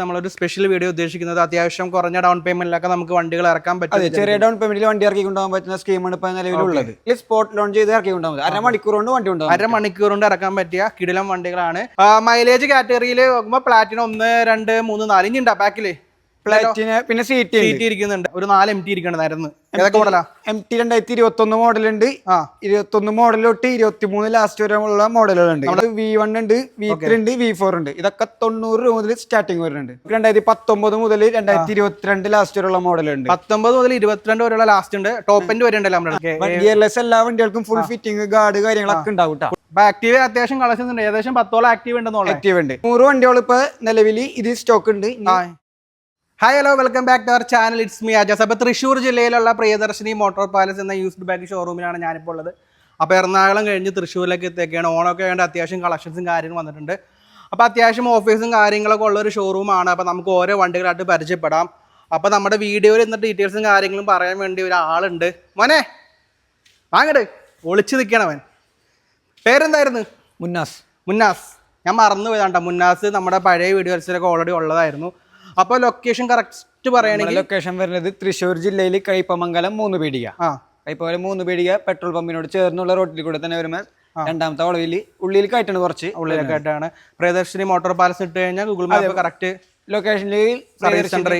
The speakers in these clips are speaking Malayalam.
നമ്മളൊരു സ്പെഷ്യൽ വീഡിയോ ഉദ്ദേശിക്കുന്നത് അത്യാവശ്യം കുറഞ്ഞ ഡൗൺ പേയ്മെന്റിലൊക്കെ നമുക്ക് വണ്ടികൾ ഇറക്കാൻ പറ്റും ചെറിയ ഡൗൺ പേയ്മെന്റിൽ വണ്ടി ഇറക്കി കൊണ്ടുപോകാൻ പറ്റുന്ന സ്കീമാണ് ഇപ്പൊ നിലവിലുള്ളത്. സ്പോട്ട് ലോൺ ചെയ്ത് ഇറക്കി കൊണ്ടുപോകും അരമണിക്കൂർ കൊണ്ട് വണ്ടി കൊണ്ടുപോകും അരമണിക്കൂർ കൊണ്ട് ഇറക്കാൻ പറ്റിയ കിടിലം വണ്ടികളാണ്. മൈലേജ് കാറ്റഗറിയിൽ നോക്കുമ്പോൾ പ്ലാറ്റിനം ഒന്ന് രണ്ട് മൂന്ന് നാല് ഇനി ഉണ്ടാ ബാക്കിൽ പ്ലാറ്റിന് പിന്നെ സീറ്റ് സീറ്റ് ഇരിക്കുന്നുണ്ട്. ഒരു നാല് എം ടി ഇരിക്കണതായിരുന്നു ഏതൊക്കെ മോഡലാ എം ടി രണ്ടായിരത്തി ഇരുപത്തി ഒന്ന് മോഡൽ ഉണ്ട്. ആ. ഇരുപത്തി ഒന്ന് മോഡൽ തൊട്ട് ഇരുപത്തി മൂന്ന് ലാസ്റ്റ് വരെ ഉള്ള മോഡലുകളുണ്ട് നമ്മുടെ വി വൺ ഉണ്ട് വി ത്രീ ഉണ്ട് വി ഫോർ ഉണ്ട്. ഇതൊക്കെ തൊണ്ണൂറ് രൂപ മുതൽ സ്റ്റാർട്ടിങ് വരുന്നുണ്ട്. രണ്ടായിരത്തി പത്തൊമ്പത് മുതൽ രണ്ടായിരത്തി ഇരുപത്തിരണ്ട് ലാസ്റ്റ് വരെയുള്ള മോഡലുണ്ട് പത്തൊമ്പത് മുതൽ ഇരുപത്തിരണ്ട് വരെയുള്ള ലാസ്റ്റ് ഉണ്ട്. ടോപ്പ് എൻഡ് വരെ ഉണ്ടല്ലോ നമ്മുടെ ഗിയർലെസ് എല്ലാ വണ്ടികൾക്കും ഫുൾ ഫിറ്റിംഗ് ഗാർഡ് കാര്യങ്ങളൊക്കെ ഉണ്ടാവും കേട്ടോ ആക്റ്റീവ് അത്യാവശ്യം കളക്ഷൻസ് ഉണ്ട്. ഏകദേശം പത്തോളം ആക്റ്റീവ് ഉണ്ടെന്നുള്ള ആക്റ്റീവ് ഉണ്ട്. നൂറ് വണ്ടികൾ ഇപ്പൊ നിലവിൽ ഇത് സ്റ്റോക്ക് ഉണ്ട്. Hi hello welcome back to our channel it's me Ajas അപ്പോൾ തൃശ്ശൂർ ജില്ലയിലുള്ള പ്രിയദർശിനി മോട്ടോർ പാലസ് എന്ന യൂസ്ഡ് ബാഗ് ഷോറൂമിലാണ് ഞാനിപ്പോൾ ഉള്ളത്. അപ്പോൾ എറണാകുളം കഴിഞ്ഞ് തൃശ്ശൂരിലേക്ക് എത്തിയൊക്കെയാണ് ഓണമൊക്കെ വേണ്ട അത്യാവശ്യം കളക്ഷൻസും കാര്യങ്ങളും വന്നിട്ടുണ്ട്. അപ്പോൾ അത്യാവശ്യം ഓഫീസും കാര്യങ്ങളൊക്കെ ഉള്ള ഒരു ഷോറൂമാണ് അപ്പോൾ നമുക്ക് ഓരോ വണ്ടികളായിട്ട് പരിചയപ്പെടാം. അപ്പോൾ നമ്മുടെ വീഡിയോയിൽ ഇന്ന് ഡീറ്റെയിൽസും കാര്യങ്ങളും പറയാൻ വേണ്ടി ഒരാളുണ്ട്. മോനെ വാങ്ങട് ഒളിച്ചു നിൽക്കണവൻ പേരെന്തായിരുന്നു? മുന്നാസ്. മുന്നാസ്. ഞാൻ മറന്നു പോയതാണ്ട മുന്നാസ് നമ്മുടെ പഴയ വീഡിയോസിലൊക്കെ ഓൾറെഡി ഉള്ളതായിരുന്നു. അപ്പോൾ ലൊക്കേഷൻ കറക്റ്റ് പറയണെങ്കിൽ ലൊക്കേഷൻ വരുന്നത് തൃശ്ശൂർ ജില്ലയിൽ കൈപ്പമംഗലം മൂന്ന് പീടിക. ആ. കൈപ്പമംഗലം മൂന്ന് പീടിക പെട്രോൾ പമ്പിനോട് ചേർന്നുള്ള റോട്ടിൽ കൂടെ തന്നെ വരുമ്പോൾ രണ്ടാമത്തെ വളവിൽ ഉള്ളിൽ കയറ്റാണ് കുറച്ച്. ഉള്ളിലൊക്കെ ആയിട്ടാണ് പ്രിയദർശിനി മോട്ടോർ പാലസ് ഇട്ട് കഴിഞ്ഞാൽ ഗൂഗിൾ മാപ്പ് കറക്റ്റ് ലൊക്കേഷനിൽ service centre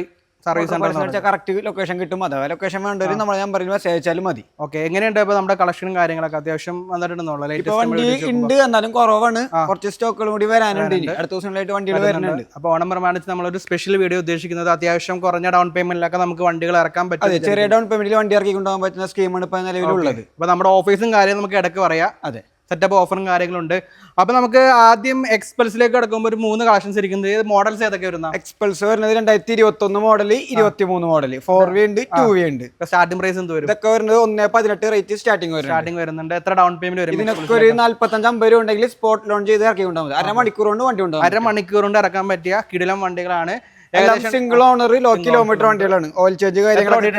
service centre correct location കിട്ടും. അഥവാ ലൊക്കേഷൻ വേണ്ടവർ നമ്മളെ നമ്പറിൽ മെസ്സേജ് അയച്ചാലും മതി. ഓക്കെ എങ്ങനെയുണ്ട് ഇപ്പൊ നമ്മുടെ കളക്ഷനും കാര്യങ്ങളൊക്കെ? അത്യാവശ്യം വന്നിട്ടുണ്ടെന്നുള്ള ഇപ്പൊ വണ്ടി ഉണ്ട് എന്നാലും കുറവാണ്. കുറച്ച് സ്റ്റോക്കുകളും കൂടി വരാനുണ്ട് അടുത്ത ദിവസങ്ങളായിട്ട് വണ്ടികൾ വരുന്നുണ്ട്. അപ്പോൾ ഓണം പ്രമാണിച്ച് നമ്മളൊരു സ്പെഷ്യൽ വീഡിയോ ഉദ്ദേശിക്കുന്നത് അത്യാവശ്യം കുറഞ്ഞ ഡൗൺ പേയ്മെന്റിലൊക്കെ നമുക്ക് വണ്ടികൾ ഇറക്കാൻ പറ്റും ചെറിയ ഡൗൺ പേയ്മെന്റിൽ വണ്ടി ഇറക്കി കൊണ്ടുപോകാൻ പറ്റുന്ന സ്കീമാണ് ഇപ്പൊ നിലവിലുള്ളത്. അപ്പോൾ നമ്മുടെ ഓഫീസും കാര്യം നമുക്ക് ഇടയ്ക്ക് പറയാം. അതെ. സെറ്റപ്പ് ഓഫറും കാര്യങ്ങളുണ്ട് അപ്പോൾ നമുക്ക് ആദ്യം എക്സ്പെൽസിലേക്ക് കിടക്കുമ്പോൾ ഒരു മൂന്ന് കളക്ഷൻസ് ഇരിക്കുന്നത് മോഡൽസ് ഏതൊക്കെ വരുന്ന? എക്സ്പെൽസ് വരുന്നത് രണ്ടായിരത്തി ഇരുപത്തി ഒന്ന് മോഡൽ ഇരുപത്തി മൂന്ന് മോഡൽ ഫോർ വി ഉണ്ട് ടു വി ഉണ്ട്. സ്റ്റാർട്ടിംഗ് പ്രൈസ് എന്ത് വരും? ഇതൊക്കെ വരുന്നത് ഒന്നേ പതിനെട്ട് റേറ്റ് സ്റ്റാർട്ടിംഗ് വരും സ്റ്റാർട്ടിംഗ് വരുന്നുണ്ട്. എത്ര ഡൗൺ പേയ്മെന്റ് വരും? ഇതിനൊക്കെ ഒരു നാല്പത്തഞ്ച് അമ്പത് രൂപ ഉണ്ടെങ്കിൽ സ്പോട്ട് ലോൺ ചെയ്ത് ഇറക്കി കൊണ്ടാൽ മണിക്കൂർ അരമണിക്കൂർ കൊണ്ട് വണ്ടി ഉണ്ടാവും അരമണിക്കൂർ കൊണ്ട് ഇറക്കാൻ പറ്റിയ കിടിലം വണ്ടികളാണ്. സിംഗിൾ ഓണർ ലോ കിലോമീറ്റർ വണ്ടികളാണ്. ഓയിൽ ചേഞ്ച് കാര്യങ്ങളൊക്കെ?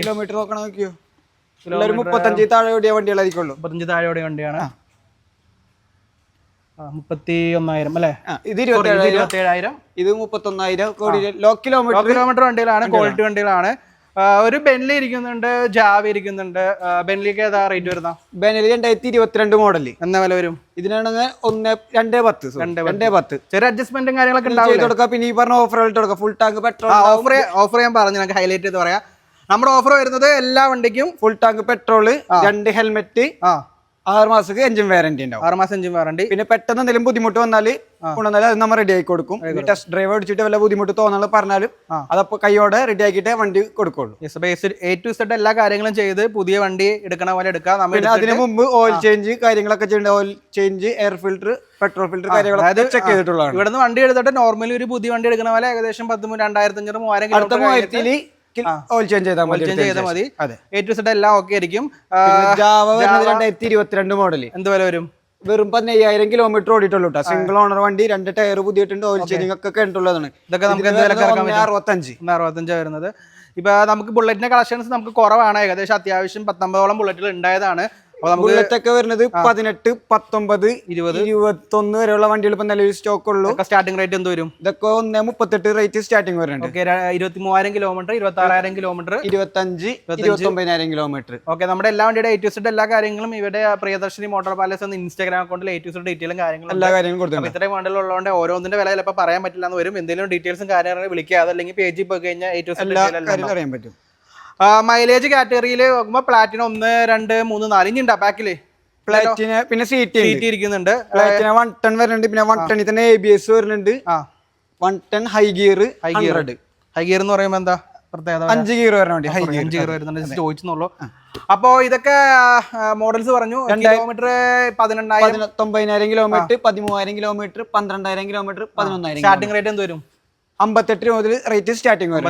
കിലോമീറ്റർ നോക്കണം നോക്കിയോ ഒരു മുപ്പത്തഞ്ച് താഴെ ഓടിയ വണ്ടികളായിരിക്കുള്ളൂ മുപ്പത്തഞ്ച് താഴെയോടെ വണ്ടിയാണ്. ആ, മുപ്പത്തി ഒന്നായിരം അല്ലേ ഇത് ഇരുപത്തി ഏഴായിരം. ഇത് മുപ്പത്തൊന്നായിരം കോടി ലോ കിലോമീറ്റർ കിലോമീറ്റർ വണ്ടികളാണ് ക്വാളിറ്റി വണ്ടികളാണ്. ഒരു ബെൻലി ഇരിക്കുന്നുണ്ട് ജാവി ഇരിക്കുന്നുണ്ട്. ബെൻലിക്ക് ഏതാ റേറ്റ് വരുന്ന? ബെൻലി രണ്ടായിരത്തി ഇരുപത്തിരണ്ട് മോഡൽ എന്നാ വില വരും? ഇതിനാണെങ്കിൽ ഒന്ന് രണ്ടേ പത്ത് രണ്ടേ പത്ത്. ചെറിയ അഡ്ജസ്റ്റ്മെന്റും കാര്യങ്ങളൊക്കെ ഉണ്ടാവും പിന്നെ ഈ പറഞ്ഞ ഓഫർ ഇട്ട് full tank petrol offer offer ഞാൻ പറഞ്ഞു ഹൈലൈറ്റ് ചെയ്ത് പറയാം. നമ്മുടെ ഓഫർ വരുന്നത് എല്ലാ വണ്ടിക്കും ഫുൾ ടാങ്ക് പെട്രോൾ രണ്ട് ഹെൽമെറ്റ് ആറ് മാസത്തേക്ക് എഞ്ചിൻ വാറണ്ടി ഉണ്ടാവും. ആറ് മാസം എഞ്ചിൻ വാറണ്ടി പിന്നെ പെട്ടെന്ന് എന്തെങ്കിലും ബുദ്ധിമുട്ട് വന്നാൽ കൊണ്ടുവന്നാൽ അത് നമ്മൾ റെഡി ആയി കൊടുക്കും. ടെസ്റ്റ് ഡ്രൈവ് അടിച്ചിട്ട് വല്ല ബുദ്ധിമുട്ട് തോന്നുന്നത് പറഞ്ഞാലും. അതപ്പോ കൈയോടെ റെഡി ആക്കിയിട്ട് വണ്ടി കൊടുക്കുള്ളൂ. Yes base A to Z എല്ലാ കാര്യങ്ങളും ചെയ്ത് പുതിയ വണ്ടി എടുക്കണ പോലെ എടുക്കാം. നമ്മൾ അതിന് മുമ്പ് ഓയിൽ ചേഞ്ച് കാര്യങ്ങളൊക്കെ ചെയ്യേണ്ട. Oil change air filter petrol filter കാര്യങ്ങളൊക്കെ ചെക്ക് ചെയ്തിട്ടുള്ളതാണ്. ഇവിടുന്ന് വണ്ടി എടുത്തിട്ട് നോർമലി ഒരു പുതിയ വണ്ടി എടുക്കണ പോലെ ഏകദേശം പത്ത് രണ്ടായിരത്തി അഞ്ഞൂറ് മൂവായിരം അടുത്ത മൂവായിരത്തിൽ ഓയിൽ ചേഞ്ച് ചെയ്താൽ മതി ചേഞ്ച് ചെയ്താൽ മതി. അതെ. എ ടു സെഡ് എല്ലാം ഓക്കെ ആയിരിക്കും. രണ്ടായിരത്തി ഇരുപത്തിരണ്ട് മോഡൽ എന്ത് വില വരും? വെറും പതിനയ്യായിരം കിലോമീറ്റർ ഓടിയിട്ടുള്ളൂ കേട്ടോ സിംഗിൾ ഓണർ വണ്ടി രണ്ട് ടയർ പുതിയിട്ടുണ്ട് ഓയിൽ ചേഞ്ചിങ് ഒക്കെ കഴിഞ്ഞിട്ടുള്ളതാണ് ഇതൊക്കെ നമുക്ക് അറുപത്തഞ്ച്. അറുപത്തഞ്ചാണ് വരുന്നത്. ഇപ്പൊ നമുക്ക് ബുള്ളറ്റിന്റെ കളക്ഷൻസ് നമുക്ക് കുറവാണ്. ഏകദേശം അത്യാവശ്യം പത്തൊമ്പതോളം ബുള്ളറ്റുകൾ ഉണ്ടായതാണ്. ബുള്ളറ്റ് ഒക്കെ വരുന്നത് പതിനെട്ട് പത്തൊമ്പത് ഇരുപത്. ഇരുപത്തൊന്ന് വരെയുള്ള വണ്ടികൾ ഇപ്പൊ നിലവിൽ സ്റ്റോക്ക് ഉള്ളൂ. സ്റ്റാർട്ടിംഗ് റേറ്റ് എന്ത് വരും? ഇതൊക്കെ ഒന്ന് മുപ്പത്തെട്ട് റേറ്റ് സ്റ്റാർട്ടിംഗ് വരുന്നുണ്ട്. ഓക്കെ ഇരുപത്തി മൂവായിരം കിലോമീറ്റർ ഇരുപത്തി ആറായിരം കിലോമീറ്റർ ഇരുപത്തഞ്ച്. ഇരുപത്തി ഒമ്പതിനായിരം കിലോമീറ്റർ ഓക്കെ നമ്മുടെ എല്ലാ വണ്ടിയുടെ എ ടു സെഡ് എല്ലാ കാര്യങ്ങളും ഇവിടെ പ്രിയദർശിനി മോട്ടോർ പാലസ് എന്ന ഇൻസ്റ്റാഗ്രാം അക്കൗണ്ടിൽ എ ടു സെഡ് ഡീറ്റെയിലും കാര്യങ്ങളും എല്ലാ കാര്യങ്ങളും കൊടുത്തിട്ടുണ്ട്. ഇത്രയും വണ്ടികൾ ഉള്ളതുകൊണ്ട് ഓരോന്നിന്റെ വില ചിലപ്പോൾ പറയാൻ പറ്റില്ല എന്ന് വരും. എന്തെങ്കിലും ഡീറ്റെയിൽസും കാര്യങ്ങളും വിളിക്കുക അതല്ലെങ്കിൽ പേജിൽ പോയി കഴിഞ്ഞാൽ എ ടു എല്ലാ സെഡ് അറിയാൻ പറ്റും. മൈലേജ് കാറ്റഗറിയിൽ നോക്കുമ്പോൾ പ്ലാറ്റിനം ഒന്ന് രണ്ട് മൂന്ന് നാല്. ഇനി ഉണ്ടാ ബാക്കിൽ പ്ലാറ്റിന് പിന്നെ സീറ്റ് സീറ്റ് ഇരിക്കുന്നുണ്ട്. പ്ലാറ്റിന വൺ ടൺ വരുന്നുണ്ട്. പിന്നെ വൺ ടണിൽ തന്നെ എ ബി എസ് വരുന്നുണ്ട്. ആ. One ten high gear high gear high gear എന്ന് പറയുമ്പോൾ എന്താ? പ്രത്യേകത അഞ്ച് ഗിയർ വണ്ടി ഹൈ ഗിയർ അഞ്ച് ഗിയർ വരുന്നുണ്ട്. ചോദിച്ചെന്നുള്ളൂ. അപ്പോ ഇതൊക്കെ മോഡൽസ് പറഞ്ഞു. കിലോമീറ്റർ പതിനെണ്ണായിരം. തൊമ്പതിനായിരം കിലോമീറ്റർ പതിമൂവായിരം കിലോമീറ്റർ പന്ത്രണ്ടായിരം കിലോമീറ്റർ പതിനൊന്നായിരം സ്റ്റാർട്ടിംഗ് റേറ്റ് എന്ത് വരും? അമ്പത്തെട്ട് രൂപ മുതൽ റേറ്റ് സ്റ്റാർട്ടിംഗ് വരും.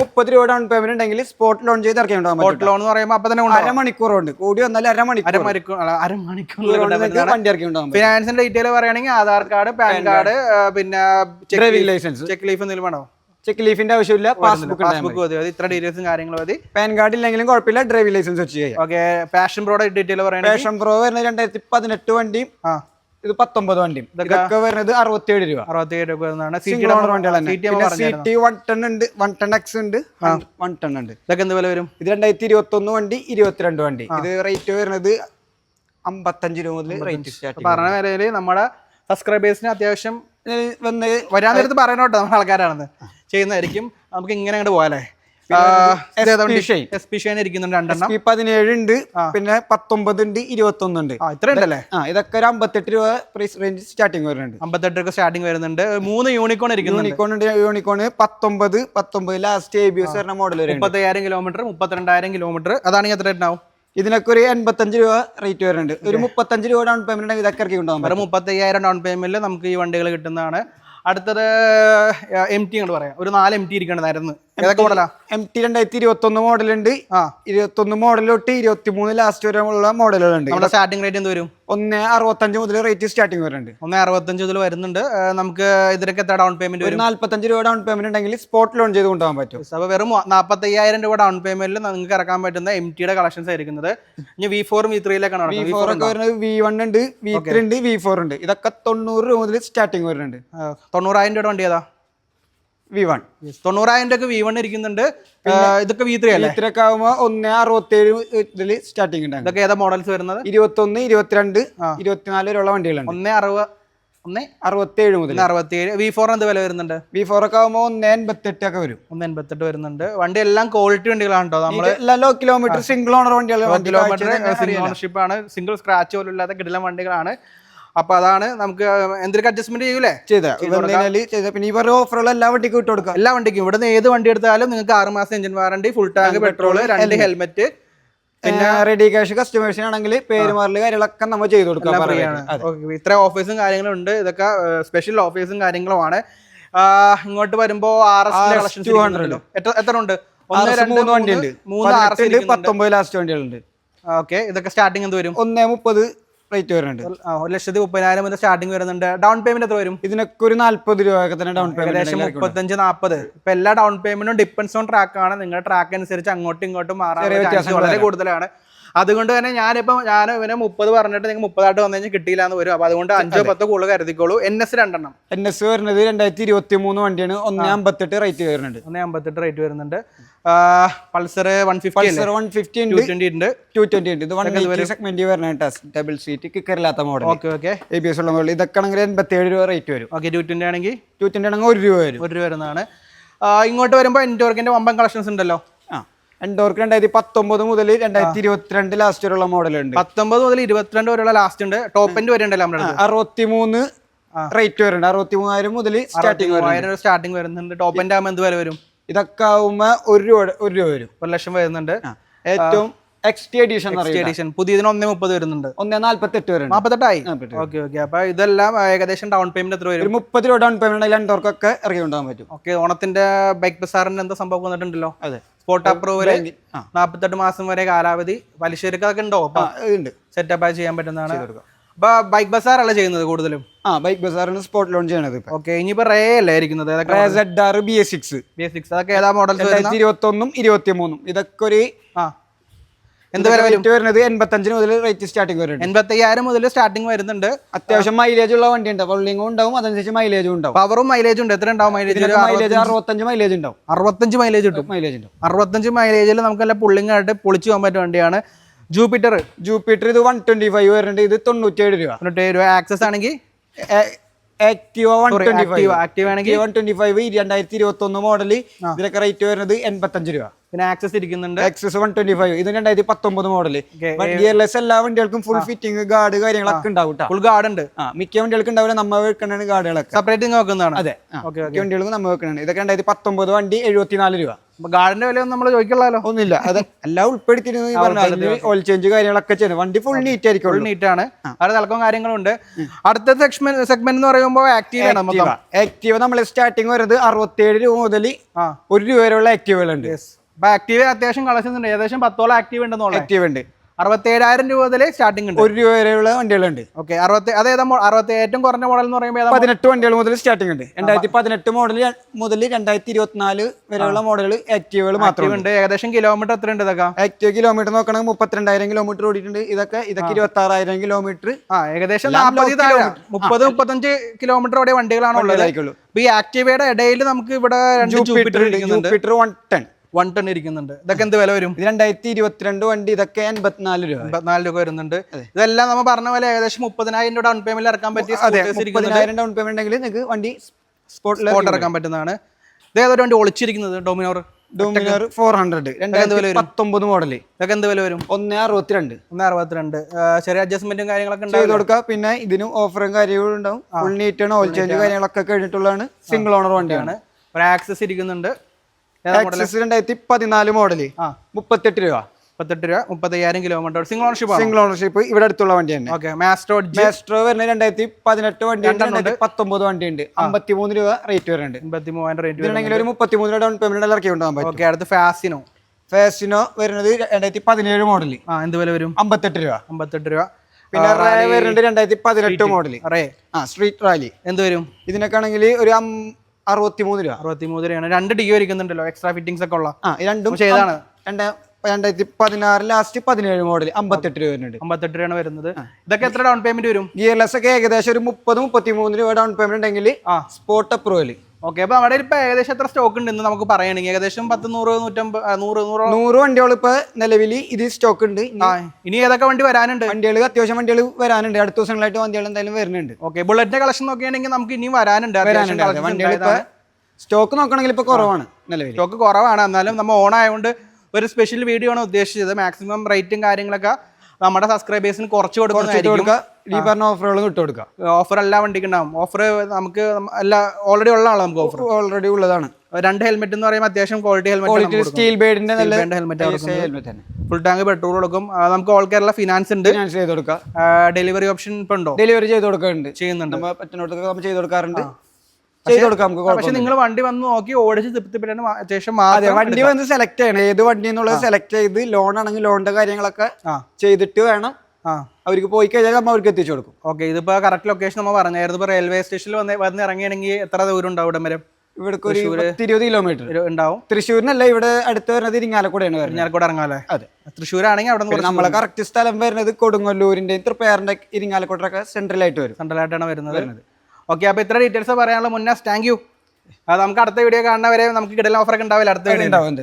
മുപ്പത് രൂപ ഡൗൺ പേയ്മെന്റ് ഉണ്ടെങ്കിൽ സ്പോട്ട് ലോൺ ചെയ്ത് ഇറക്കി സ്പോട്ട് ലോൺ എന്ന് പറയുമ്പോൾ അപ്പൊ തന്നെ. അരമണിക്കൂർ ഉണ്ട് കൂടി വന്നാൽ അരമണിക്കൂർ. അരമണിക്കൂർ വണ്ടി ഇറക്കി കൊണ്ടുപോകാൻ ഫിനാൻസിന്റെ ഡീറ്റെയിൽ പറയുകയാണെങ്കിൽ ആധാർ കാർഡ് പാൻ കാർഡ് പിന്നെ ഡ്രൈവിംഗ് ലൈസൻസ് ചെക്ക് ലീഫ് എന്തെങ്കിലും വേണോ? ചെക്ക് ലീഫിന്റെ ആവശ്യമില്ല. പാസ്ബുക്ക് പാസ്ബുക്ക് മതി. മതി. ഇത്ര ഡീറ്റെയിൽസും കാര്യങ്ങളും മതി. പാൻ കാർഡ് ഇല്ലെങ്കിലും കുഴപ്പമില്ല. ഡ്രൈവിംഗ് ലൈസൻസ് വെച്ച് ചെയ്യാം. ഓക്കെ പാഷൻ പ്രോയുടെ ഡീറ്റെയിൽ പറയാം പാഷൻ പ്രോ വരുന്നത് രണ്ടായിരത്തി പതിനെട്ട് വണ്ടിയും ആ. ഇത് പത്തൊമ്പത് വണ്ടിയും. ഇതൊക്കെ വരുന്നത് അറുപത്തിയേഴ് രൂപ. അറുപത്തിയേഴ് രൂപ സിംഗിൾ ഓണർ വണ്ടികളാണ് സി ടി വൺ ടൺ ഉണ്ട് വൺ ടൺ എക്സ് ഉണ്ട് വൺ ടൺ ഉണ്ട്. ഇതൊക്കെ എന്ത് വില വരും? ഇത് രണ്ടായിരത്തി ഇരുപത്തി ഒന്ന് വണ്ടി ഇരുപത്തിരണ്ട് വണ്ടി. ഇത് റേറ്റ് വരുന്നത് അമ്പത്തഞ്ച് രൂപ മുതൽ റേറ്റ് പറഞ്ഞ വിലയിൽ നമ്മുടെ സബ്സ്ക്രൈബേഴ്സിന് അത്യാവശ്യം വന്ന് വരാൻ നേരത്ത് പറയണോട്ടോ നമ്മുടെ ആൾക്കാരാണെന്ന്. ചെയ്യുന്നതായിരിക്കും. നമുക്ക് ഇങ്ങനെ അങ്ങോട്ട് പോകാല്ലേ ഇരിക്കുന്നുണ്ട് പതിനേഴ് ഉണ്ട് പിന്നെ പത്തൊമ്പത് ഉണ്ട് ഇരുപത്തി ഒന്ന് ഉണ്ട് ഇത്ര ഉണ്ടല്ലേ? ആ ഇതൊക്കെ ഒരു അമ്പത്തെട്ട് രൂപ പ്രൈസ് റേഞ്ച് സ്റ്റാർട്ടിംഗ് വരുന്നുണ്ട്. അമ്പത്തെട്ട് രൂപ സ്റ്റാർട്ടിംഗ് വരുന്നുണ്ട്. മൂന്ന് യൂണിക്കോൺ ഇരിക്കുന്നു യൂണിക്കോൺ ഉണ്ട് യൂണിക്കോൺ പത്തൊമ്പത് പത്തൊമ്പത് ലാസ്റ്റ് എ ബി എസ് വരുന്ന മോഡൽ മുപ്പത്തയ്യായിരം കിലോമീറ്റർ മുപ്പത്തിരണ്ടായിരം കിലോമീറ്റർ അതാണെങ്കിൽ എത്ര ഉണ്ടാവും ഇതിനൊക്കെ ഒരു എൺപത്തഞ്ച് രൂപ റേറ്റ് വരുന്നുണ്ട്. ഒരു മുപ്പത്തഞ്ച് രൂപ ഡൗൺ പേയ്മെന്റ് ഇതൊക്കെ ഇറക്കി ഉണ്ടാവും വെറും മുപ്പത്തയ്യായിരം ഡൗൺ പേയ്മെന്റിൽ നമുക്ക് ഈ വണ്ടികൾ കിട്ടുന്നതാണ്. അടുത്തത് എം ടി അങ്ങോട്ട് പറയാം. ഒരു നാല് എം ടി ഇരിക്കണതായിരുന്നു. ഏതൊക്കെ മോഡലാ എം ടി രണ്ടായിരത്തി ഇരുപത്തി ഒന്ന് മോഡലുണ്ട്. ആ. ഇരുപത്തൊന്ന് മോഡൽ തൊട്ട് ഇരുപത്തി മൂന്ന് ലാസ്റ്റ് വരെ ഉള്ള മോഡലുകളുണ്ട്. നമ്മുടെ സ്റ്റാർട്ടിംഗ് റേറ്റ് എന്ത് വരും? ഒന്ന് അറുപത്തഞ്ച് മുതൽ റേറ്റ് സ്റ്റാർട്ടിംഗ് വരുന്നുണ്ട് ഒന്ന് അറുപത്തഞ്ച് മുതൽ വരുന്നുണ്ട്. നമുക്ക് ഇതിനൊക്കെ എത്ര ഡൗൺ പേയ്മെന്റ് വരും? നാല്പത്തഞ്ച് രൂപ ഡൗൺ പേയ്മെന്റ് ഉണ്ടെങ്കിൽ സ്പോട്ട് ലോൺ ചെയ്ത് കൊണ്ടുപോകാൻ പറ്റും. അപ്പോൾ വെറും നാൽപ്പത്തയ്യായിരം രൂപ ഡൗൺ പേയ്മെന്റിൽ നിങ്ങൾക്ക് ഇറക്കാൻ പറ്റുന്ന എം ടിയുടെ കളക്ഷൻസ് ആയിരിക്കുന്നത്. ഇനി വി ഫോറും വി ത്രീയിലേക്കാണ് വി. ഫോർ ഒക്കെ വരുന്നത് വി വൺ ഉണ്ട് വി ത്രീ ഉണ്ട് വി ഫോർ ഉണ്ട്. ഇതൊക്കെ തൊണ്ണൂറ് രൂപ മുതൽ സ്റ്റാർട്ടിംഗ് വരുന്നുണ്ട് തൊണ്ണൂറായിരം രൂപ വണ്ടി ഏതാ? വി വൺ തൊണ്ണൂറായിരം രൂപ വി വൺ ഇരിക്കുന്നുണ്ട്. ഇതൊക്കെ വി ത്രീ അല്ലേ? ഇത്രയൊക്കെ ആകുമ്പോൾ ഒന്ന് അറുപത്തേഴ് ഇതിൽ സ്റ്റാർട്ടിങ് ഉണ്ടാകും. ഇതൊക്കെ ഏതാ മോഡൽസ് വരുന്നത്? ഇരുപത്തൊന്ന് ഇരുപത്തിരണ്ട് ഇരുപത്തിനാല് വരെയുള്ള വണ്ടികളുണ്ട്. ഒന്ന് അറുപത് ഒന്ന് അറുപത്തേഴ് മുതൽ ഒന്ന് അറുപത്തിയേഴ് വി ഫോർ എന്ത് വില വരുന്നുണ്ട്? വി ഫോർ ഒക്കെ ആകുമ്പോൾ ഒന്ന് എൺപത്തെട്ട് ഒക്കെ വരും. ഒന്ന് എൺപത്തെട്ട് വരുന്നുണ്ട്. വണ്ടി എല്ലാം ക്വാളിറ്റി വണ്ടികളാണ് കേട്ടോ നമ്മൾ എല്ലാ ലോ കിലോമീറ്റർ സിംഗിൾ ഓണർ വണ്ടികളാണ് കിലോമീറ്റർ സിംഗിൾ ഓണർഷിപ്പ് ആണ്. സിംഗിൾ സ്ക്രാച്ച് പോലും ഇല്ലാത്ത കിടിലം വണ്ടികളാണ്. അപ്പൊ അതാണ് നമുക്ക് എന്തൊക്കെ അഡ്ജസ്റ്റ്മെന്റ് ചെയ്യൂലേ? ചെയ്ത പിന്നെ ഈ പറഞ്ഞ ഓഫറുകൾ എല്ലാ വണ്ടിക്കും ഇട്ട് കൊടുക്കാം. എല്ലാ വണ്ടിക്കും. ഇവിടുന്ന് ഏത് വണ്ടി എടുത്താലും നിങ്ങൾക്ക് ആറ് മാസം engine warranty full tank petrol രണ്ട് ഹെൽമെറ്റ് പിന്നെ റെഡി ക്യാഷ് കസ്റ്റമേഴ്സിനാണെങ്കിൽ പേര് മാറൽ കാര്യങ്ങളൊക്കെ നമ്മൾ ചെയ്തു കൊടുക്കാം. ഇത്ര ഓഫേഴ്സും കാര്യങ്ങളും ഉണ്ട്. ഇതൊക്കെ സ്പെഷ്യൽ ഓഫേഴ്സും കാര്യങ്ങളുമാണ്. ഇങ്ങോട്ട് വരുമ്പോ ആർ എസ് ടു 200 എത്ര ഉണ്ട്? മൂന്ന് വണ്ടിയുണ്ട് മൂന്ന് ആർ എസ് പത്തൊമ്പത് ലാസ്റ്റ് വണ്ടികളുണ്ട്. ഓക്കെ ഇതൊക്കെ സ്റ്റാർട്ടിങ് എന്ത് വരും? ഒന്നേ മുപ്പത് റേറ്റ് വരുന്നുണ്ട്. ഒരു ലക്ഷത്തി മുപ്പതിനായിരം മുതൽ സ്റ്റാർട്ടിങ് വരുന്നുണ്ട്. ഡൗൺ പേയ്മെന്റ് എത്ര വരും? ഇതിനൊക്കെ ഒരു നാല്പത് രൂപയൊക്കെ തന്നെ ഡൗൺ ഏകദേശം പേയ്മെന്റ് മുപ്പത്തഞ്ച് നാൽപ്പത് ഇപ്പൊ എല്ലാ ഡൗൺ പേയ്മെന്റും ഡിപ്പെൻസ് ഓൺ ട്രാക്ക് ആണ്. നിങ്ങളുടെ ട്രാക്ക് അനുസരിച്ച് അങ്ങോട്ടും ഇങ്ങോട്ടും മാറാൻ വളരെ കൂടുതലാണ്. അതുകൊണ്ട് തന്നെ ഞാനിപ്പോ ഞാൻ ഇവനെ മുപ്പത് പറഞ്ഞിട്ട് നിങ്ങൾക്ക് മുപ്പതായിട്ട് വന്നു കഴിഞ്ഞാൽ കിട്ടിയില്ല എന്ന് വരും. അപ്പോൾ അതുകൊണ്ട് അഞ്ചോ പത്തോ കൂടുതൽ കരുതിക്കോളൂ. എൻ എസ് രണ്ടെണ്ണം. എൻ എസ് വരുന്നത് രണ്ടായിരത്തി ഇരുപത്തി മൂന്ന് വണ്ടിയാണ്. ഒന്നേ അമ്പത്തെട്ട് റേറ്റ് വരുന്നുണ്ട്. ഒന്ന് അമ്പത്തെട്ട് റേറ്റ് വരുന്നുണ്ട്. Pulsar one fifty Pulsar one fifty two twenty ഉണ്ട്. ടു ട്വന്റി ഉണ്ട്. ഇത് വൺ എയ്റ്റി സെഗ്മെന്റ് വരുന്ന double seat കിക്കറില്ലാത്ത model okay okay A B S ഉള്ള മോഡൽ ഇതൊക്കെ ആണെങ്കിൽ എൺപത്തേഴ് രൂപ റേറ്റ് വരും. ഓക്കെ ടു ട്വന്റി ആണെങ്കിൽ ടു ട്വന്റി ആണെങ്കിൽ ഒരു രൂപ വരും. ഒരു രൂപ വരുന്നതാണ്. ഇങ്ങോട്ട് വരുമ്പോൾ എന്റോർക്കിന്റെ വമ്പൻ കളക്ഷൻസ് ഉണ്ടല്ലോ. എൻഡോർക്ക് രണ്ടായിരത്തി പത്തൊമ്പത് മുതൽ രണ്ടായിരത്തി ഇരുപത്തിരണ്ട് ലാസ്റ്റ് വരെയുള്ള മോഡലുണ്ട് പത്തൊമ്പത് മുതൽ ഇരുപത്തിരണ്ട് വരെയുള്ള ലാസ്റ്റ് ഉണ്ട്. ടോപ്പ് എൻഡ് വരെ ഉണ്ടല്ലോ നമ്മുടെ അറുപത്തി മൂന്ന് റേറ്റ് വരുന്നുണ്ട്. അറുപത്തി മൂവായിരം മുതൽ സ്റ്റാർട്ടിംഗ് സ്റ്റാർട്ടിങ് വരുന്നുണ്ട്. ടോപ്പ് എൻഡ് ആകുമ്പോൾ എന്ത് വരെ വരും? ഇതൊക്കെ ആവുമ്പോൾ ഒരു രൂപ ഒരു രൂപ വരും. ഒരു ലക്ഷം വരുന്നുണ്ട്. ഏറ്റവും എക്സ്റ്റി എഡിഷൻ എന്ന് പറയുന്നത്. എഡിഷൻ പുതിയതിന് ഒന്നേ മുപ്പത് വരുന്നുണ്ട്. ഒന്നേ നാല്പത്തെട്ട് വരും നാൽപ്പത്തെട്ടായി നാൽപ്പത്തെട്ട്. ഓക്കെ ഓക്കെ അപ്പൊ ഇതെല്ലാം ഏകദേശം ഡൗൺ പേയ്മെന്റ് എത്ര വരും? മുപ്പത് രൂപ ഡൗൺ പേയ്മെന്റ് ഇറങ്ങി പറ്റും. ഓക്കെ ഓണത്തിന്റെ ബൈക്ക് ബസാറിന്റെ എന്താ സംഭവം വന്നിട്ടുണ്ടല്ലോ? അതെ. Spot approval. നാൽപ്പത്തെട്ട് മാസം വരെ കാലാവധി. പലിശക്കൊക്കെ ഉണ്ടോ ഉണ്ട് സെറ്റപ്പ് ആയി ചെയ്യാൻ പറ്റുന്നതാണ്. അപ്പൊ ബൈക്ക് ബസാർ അല്ല ചെയ്യുന്നത് കൂടുതലും? ആ ബൈക്ക് ബസാറിന് സ്പോട്ട് ലോൺ ചെയ്യണത് ഓക്കെ ഇനിയിപ്പോ റേ അല്ലേ ഇരിക്കുന്നത്? Z R B S six B S six അതൊക്കെ ഏതാ ഇരുപത്തി ഒന്നും ഇരുപത്തി മൂന്നും ഇതൊക്കെ ഒരു എന്ത് വരെ വരും? റേറ്റ് വരുന്നത് എൺപത്തഞ്ചിന് മുതൽ റേറ്റ് സ്റ്റാർട്ടിങ് വരുന്നുണ്ട്. എൺപത്തയ്യായിരം മുതൽ സ്റ്റാർട്ടിംഗ് വരുന്നുണ്ട്. അത്യാവശ്യം മൈലേജ് ഉള്ള വണ്ടി ഉണ്ട് പള്ളിങ്ങും ഉണ്ടാവും അതനുസരിച്ച് മൈലേജും ഉണ്ടാവും. പവറും മൈലേജ് ഉണ്ട്. എത്ര ഉണ്ടാവും മൈലേജ് മൈലേജ് അറുപത്തഞ്ച് മൈലേജ് ഉണ്ടാവും. അറുപത്തഞ്ച് മൈലേജ് കിട്ടും. മൈലേജ് ഉണ്ടാവും. അറുപത്തഞ്ച് മൈലേജിൽ നമുക്ക് നല്ല പുള്ളിങ് ആയിട്ട് പൊളിച്ചു പോകാൻ പറ്റിയ വണ്ടിയാണ് ജൂപ്പിറ്റർ ജൂപ്പിറ്റർ ഇത് വൺ ട്വന്റി ഫൈവ് വരുന്നുണ്ട്. ഇത് തൊണ്ണൂറ്റേഴ് രൂപ. തൊണ്ണൂറ്റി രൂപ. ആക്സസ് ആണെങ്കിൽ Activa one twenty active five active ആണെങ്കിൽ വൺ ട്വന്റി ഫൈവ് രണ്ടായിരത്തി ഇരുപത്തി ഒന്ന് മോഡൽ ഇതിലൊക്കെ റേറ്റ് വരുന്നത് എൺപത്തഞ്ച് രൂപ. പിന്നെ ആക്സസ് ഇരിക്കുന്നുണ്ട്. ആക്സസ് വൺ ട്വന്റി ഫൈവ് ഇത് രണ്ടായിരത്തി പത്തൊമ്പത് മോഡൽ ഗിയർലെസ് എല്ലാ വണ്ടികൾക്കും ഫുൾ ഫിറ്റിംഗ് ഗാർഡ് കാര്യങ്ങളൊക്കെ ഉണ്ടാവും. ഫുൾ ഗാർഡ് ഉണ്ട്. മിക്ക വണ്ടികൾക്ക് ഉണ്ടാവില്ല. നമ്മ വെക്കണ ഗാർഡുകളൊക്കെ സെപ്പറേറ്റ് വെക്കുന്നതാണ്. അതെ. മിക്ക വണ്ടികൾക്കും നമ്മ വെക്കണാണ് ഇതൊക്കെ രണ്ടായിരത്തി പത്തൊമ്പത് വണ്ടി എഴുപത്തിനാല് രൂപ. ഗാർഡിന്റെ വില നമ്മൾ ചോദിക്കണല്ലോ ഒന്നുമില്ല. അത്. എല്ലാം ഉൾപ്പെടുത്തിയിരുന്നു ഓയിൽ ചേഞ്ച് കാര്യങ്ങളൊക്കെ ചെയ്യുന്നത്. വണ്ടി ഫുൾ നീറ്റ് ആയിരിക്കും ഫുൾ നീറ്റ് ആണ്. അവിടെ തിളക്കവും കാര്യങ്ങളുണ്ട് അടുത്ത സെഗ്മെന്റ് സെഗ്മെന്റ് എന്ന് പറയുമ്പോൾ ആക്റ്റീവ് ആണ് ആക്റ്റീവ നമ്മൾ സ്റ്റാർട്ടിങ് വരുന്നത് അറുപത്തേഴ് രൂപ മുതൽ ഒരു രൂപ വരെയുള്ള ആക്റ്റീവുകളുണ്ട് അപ്പൊ ആക്റ്റീവ് അത്യാവശ്യം കളക്ഷൻസ് ഉണ്ട്. ഏകദേശം പത്തോളം ആക്റ്റീവ് ഉണ്ടെന്നുള്ള ആക്റ്റീവ് ഉണ്ട്. അറുപത്തേഴായിരം രൂപ മുതൽ സ്റ്റാർട്ടിംഗ് ഉണ്ട്. ഒരു രൂപ വരെയുള്ള വണ്ടികളുണ്ട്. ഓക്കെ അറുപത്തി അതേതാ മോ- അറുപത്തി ഏറ്റവും കുറഞ്ഞ മോഡൽ എന്ന് പറയുമ്പോൾ പതിനെട്ട് വണ്ടികൾ മുതൽ സ്റ്റാർട്ടിംഗ് ഉണ്ട്. രണ്ടായിരത്തി പതിനെട്ട് മോഡൽ മുതൽ രണ്ടായിരത്തി ഇരുപത്തിനാല് വരെയുള്ള മോഡലുകൾ ആക്റ്റീവുകൾ മാത്രമേ ഉണ്ട്. ഏകദേശം കിലോമീറ്റർ എത്ര ഉണ്ട് ഇതൊക്കെ? ആക്റ്റീവ് കിലോമീറ്റർ നോക്കണമെങ്കിൽ മുപ്പത്തിരണ്ടായിരം കിലോമീറ്റർ ഓടിയിട്ടുണ്ട്. ഇതൊക്കെ ഇതൊക്കെ ഇരുപത്തി ആറായിരം കിലോമീറ്റർ ആ ഏകദേശം നാൽപ്പത് മുപ്പത് മുപ്പത്തഞ്ച് കിലോമീറ്റർ ഓടിയ വണ്ടികളാണ് ഉള്ളത്? ഈ ആക്റ്റീവയുടെ ഇടയിൽ നമുക്ക് ഇവിടെ Jupiter one ten one ten ഇരിക്കുന്നുണ്ട്. ഇതൊക്കെ എന്ത് വില വരും? ഇത് രണ്ടായിരത്തി ഇരുപത്തിരണ്ട് വണ്ടി ഇതൊക്കെ എൺപത്തിനാല് രൂപ. എൺപത്തിനാല് രൂപ വരുന്നുണ്ട്. ഇതെല്ലാം നമ്മൾ പറഞ്ഞ പോലെ ഏകദേശം മുപ്പതിനായിരം രൂപ ഡൗൺ പേയ്മെന്റ് ഇറക്കാൻ പറ്റിയ മുപ്പതിനായിരം ഡൗൺ പേയ്മെന്റ് ഉണ്ടെങ്കിൽ നിങ്ങൾക്ക് വണ്ടി സ്പോട്ടിൽ സ്പോട്ട് ഇറക്കാൻ പറ്റുന്നതാണ്. ഇതേതൊരു വണ്ടി ഒളിച്ചിരിക്കുന്നത്? ഡൊമിനോർ ഡൊമിനോർ ഫോർ ഹൺഡ്രഡ് രണ്ടായിരത്തി പത്തൊമ്പത് മോഡൽ ഇതൊക്കെ എന്ത് വില വരും? ഒന്ന് അറുപത്തിരണ്ട്. ഒന്ന് അറുപത്തിരണ്ട്. ചെറിയ അഡ്ജസ്റ്റ്മെന്റും കാര്യങ്ങളൊക്കെ ചെയ്ത് കൊടുക്കുക പിന്നെ ഇതിനും ഓഫറും കാര്യങ്ങളും ഉണ്ടാവും. ഫുൾ നീറ്റാണ് ഓയിൽ ചേഞ്ച് കാര്യങ്ങളൊക്കെ കഴിഞ്ഞിട്ടുള്ളതാണ് സിംഗിൾ ഓണർ വണ്ടിയാണ്. ഒരു ആക്സസ് ഇരിക്കുന്നുണ്ട്? ആക്സസ് രണ്ടായിരത്തി പതിനാല് മോഡൽ മുപ്പത്തെട്ട് രൂപ. മുപ്പത്തെട്ട് രൂപ മുപ്പത്തയ്യായിരം kilometre single ownership single ownership ഇവിടെ അടുത്തുള്ള വണ്ടി തന്നെ. ഓക്കെ മാസ്ട്രോ മാസ്ട്രോ വരുന്നത് രണ്ടായിരത്തി പതിനെട്ട് വണ്ടി പത്തൊമ്പത് വണ്ടി ഉണ്ട്. അമ്പത്തിമൂന്ന് രൂപ റേറ്റ് വരുന്നുണ്ട്. മൂവായിരം റേറ്റ് വരുന്നെങ്കിൽ ഒരു മുപ്പത്തിമൂന്ന് രൂപ ഡൗൺ പേയ്മെന്റ് ഇറക്കി പറ്റും. ഓക്കെ അടുത്ത് ഫാസിനോ ഫാസിനോ വരുന്നത് രണ്ടായിരത്തി പതിനേഴ് മോഡൽ ആ എന്ത് വില വരും? അമ്പത്തെട്ട് രൂപ. അമ്പത്തെട്ട് രൂപ. പിന്നെ റേ വരുന്നുണ്ട് രണ്ടായിരത്തി പതിനെട്ട് മോഡൽ റേ ആ സ്ട്രീറ്റ് റാലി എന്ത് വരും? ഇതിനൊക്കെ ആണെങ്കിൽ ഒരു അറുപത്തിമൂന്ന് രൂപ. അറുപത്തിമൂന്ന് രൂപയാണ്. രണ്ട് ഡിയോ ഇരിക്കുന്നുണ്ടല്ലോ എക്സ്ട്രാ ഫിറ്റിംഗ്സ് ഒക്കെ ഉള്ള. ആ രണ്ടും ചെയ്താണ് രണ്ട് രണ്ടായിരത്തി പതിനാറ് ലാസ്റ്റ് പതിനേഴ് മോഡൽ അമ്പത്തെട്ട് രൂപ വരുന്നുണ്ട്. അമ്പത്തെട്ട് രൂപയാണ് വരുന്നത്. ഇതൊക്കെ എത്ര ഡൗൺ പേയ്മെന്റ് വരും? ഗിയർലെസ് ഒക്കെ ഏകദേശം ഒരു മുപ്പത് മുപ്പത്തി മൂന്ന് രൂപ ഡൗൺ പേയ്മെന്റ് ഉണ്ടെങ്കിൽ ആ. സ്പോട്ട് അപ്രൂവൽ ഓക്കെ അപ്പൊ അവിടെ ഇപ്പൊ ഏകദേശം എത്ര സ്റ്റോക്ക് ഉണ്ട് എന്ന് നമുക്ക് പറയണെങ്കിൽ ഏകദേശം പത്ത് നൂറ് നൂറ്റമ്പത് നൂറ് നൂറ് നൂറോ വണ്ടികൾ ഇപ്പൊ നിലവിൽ ഇത് സ്റ്റോക്ക് ഉണ്ട്. ഇനി ഏതൊക്കെ വണ്ടി വരാനുണ്ട്? വണ്ടികൾ അത്യാവശ്യം വണ്ടികൾ വരാനുണ്ട്. അടുത്ത ദിവസങ്ങളായിട്ട് വണ്ടികൾ എന്തായാലും വരുന്നുണ്ട്. ഓക്കെ ബുള്ളറ്റിന്റെ കളക്ഷൻ നോക്കുകയാണെങ്കിൽ നമുക്ക് ഇനിയും വരാനുണ്ട്. വണ്ടികൾ ഇപ്പൊ സ്റ്റോക്ക് നോക്കണമെങ്കിൽ ഇപ്പൊ കുറവാണ് നിലവിൽ സ്റ്റോക്ക് കുറവാണ്. എന്നാലും നമ്മൾ ഓൺ ആയതുകൊണ്ട് ഒരു സ്പെഷ്യൽ വീഡിയോ ആണ് ഉദ്ദേശിച്ചത്. മാക്സിമം റേറ്റും കാര്യങ്ങളൊക്കെ നമ്മുടെ സബ്സ്ക്രൈബേഴ്സിന് കുറച്ച് കൊടുക്കുക. ഈ പറഞ്ഞ ഓഫറുകളും ഇട്ട് കൊടുക്കുക. ഓഫർ എല്ലാ വണ്ടിക്ക് ഉണ്ടാവും ഓഫർ നമുക്ക് എല്ലാ ഓൾറെഡി ആളാണ് നമുക്ക് ഓഫർ ഓൾറെഡി ഉള്ളതാണ്. രണ്ട് ഹെൽമെറ്റ് എന്ന് പറയുമ്പോൾ അത്യാവശ്യം ക്വാളിറ്റി ഹെൽമെറ്റ് സ്റ്റീൽ ബേഡിന്റെ നല്ല ഹെൽമെറ്റ് ഫുൾ ടാങ്ക് പെട്രോൾ കൊടുക്കും. നമുക്ക് ഓൾ കേരള ഫിനാൻസ് ഉണ്ട്. ഫിനാൻസ് ചെയ്ത് കൊടുക്കുക. ഡെലിവറി ഓപ്ഷൻ ഇപ്പൊ ഉണ്ടോ? ഡെലിവറി ചെയ്ത് കൊടുക്കുന്നുണ്ട് ചെയ്യുന്നുണ്ട്. നമ്മൾ പറ്റുന്നിടത്തൊക്കെ നമ്മൾ ചെയ്ത് കൊടുക്കാറുണ്ട്. ചെയ്ത് കൊടുക്കാം നമുക്ക് പക്ഷെ നിങ്ങൾ വണ്ടി വന്ന് നോക്കി ഓടിച്ച് തൃപ്തിപ്പെട്ടാണ് ശേഷം അതെ വണ്ടി വന്ന് സെലക്ട് ചെയ്യണം. ഏത് വണ്ടി എന്നുള്ളത് സെലക്ട് ചെയ്ത് ലോൺ ആണെങ്കിൽ ലോണിന്റെ കാര്യങ്ങളൊക്കെ ചെയ്തിട്ട് വേണം അവർക്ക് പോയി കഴിഞ്ഞാൽ നമ്മൾ അവർക്ക് എത്തിച്ചു കൊടുക്കും. ഓക്കെ ഇതിപ്പോ കറക്റ്റ് ലൊക്കേഷൻ നമ്മൾ പറഞ്ഞായിരുന്നു. ഇപ്പൊ റെയിൽവേ സ്റ്റേഷനിൽ വന്ന് വന്ന് ഇറങ്ങിയാണെങ്കിൽ എത്ര ദൂരം ഉണ്ടാവും ഇവിടെ വരെ? ഇവിടേക്ക് ഒരു ഇരുപത് കിലോമീറ്റർ ഉണ്ടാവും. തൃശ്ശൂരിനല്ല ഇവിടെ അടുത്ത് വരുന്നത് ഇരിങ്ങാലക്കുടയാണ് ഇരിങ്ങാലക്കൂടെ ഇറങ്ങാല്ലേ? അതെ. തൃശ്ശൂരാണെങ്കിൽ അവിടെ നമ്മളെ കറക്റ്റ് സ്ഥലം വരുന്നത് കൊടുങ്ങല്ലൂരിന്റെയും തൃപ്പയാറിന്റെ ഇരിങ്ങാലക്കൂടൊക്കെ സെൻട്രലായിട്ട് വരും. സെൻട്രലായിട്ടാണ് വരുന്നത്. വരുന്നത്. ഓക്കെ അപ്പോൾ ഇത്ര ഡീറ്റെയിൽസ് പറയാനുള്ള മുന്നാസ് താങ്ക് യു നമുക്ക് അടുത്ത വീഡിയോ കാണുന്നവരെ നമുക്ക് കിടല ഒക്കെ ഉണ്ടാവില്ല? അടുത്ത വീഡിയോ ഉണ്ടാവും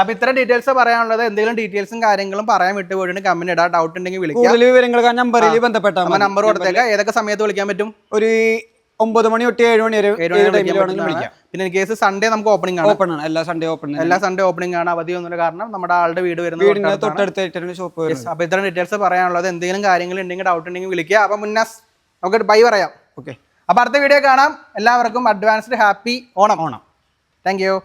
അപ്പൊ ഇത്ര ഡീറ്റെയിൽസ് പറയാനുള്ളത് എന്തെങ്കിലും ഡീറ്റെയിൽസും കാര്യങ്ങളും പറയാൻ വിട്ടു പോയിട്ട് ഇടാ. ഡൗട്ട് ഉണ്ടെങ്കിൽ വിളിക്കാം. ആ നമ്പറിൽ ബന്ധപ്പെട്ടാൽ നമ്പർ കൊടുത്തേക്കാം. ഏതൊക്കെ സമയത്ത് വിളിക്കാൻ പറ്റും? ഒരു ഒമ്പത് മണി തൊട്ട് ഏഴ് മണി വരെ പിന്നെ കേസ് സൺഡേ നമുക്ക് ഓപ്പണിംഗ് ആണ്. ഓപ്പൺ ആണ്. എല്ലാ സൺഡേ ഓപ്പൺ എല്ലാ സൺഡേ ഓപ്പണിംഗ് ആണ്. അവധി ഒന്നുമില്ല കാരണം നമ്മുടെ ആളുടെ വീട് വരുന്നത് തൊട്ടടുത്തായിട്ടാണ് ഷോപ്പ് അപ്പൊ ഇത്ര ഡീറ്റെയിൽസ് പറയാനുള്ളത്. എന്തെങ്കിലും കാര്യങ്ങൾ ഉണ്ടെങ്കിൽ ഡൗട്ട് ഉണ്ടെങ്കിൽ വിളിക്കുക. അപ്പൊ മുന്നാസ് നമുക്ക് ബൈ പറയാം. ഓക്കെ അപ്പൊ അടുത്ത വീഡിയോ കാണാം. എല്ലാവർക്കും advanced happy Onam. Onam. Thank you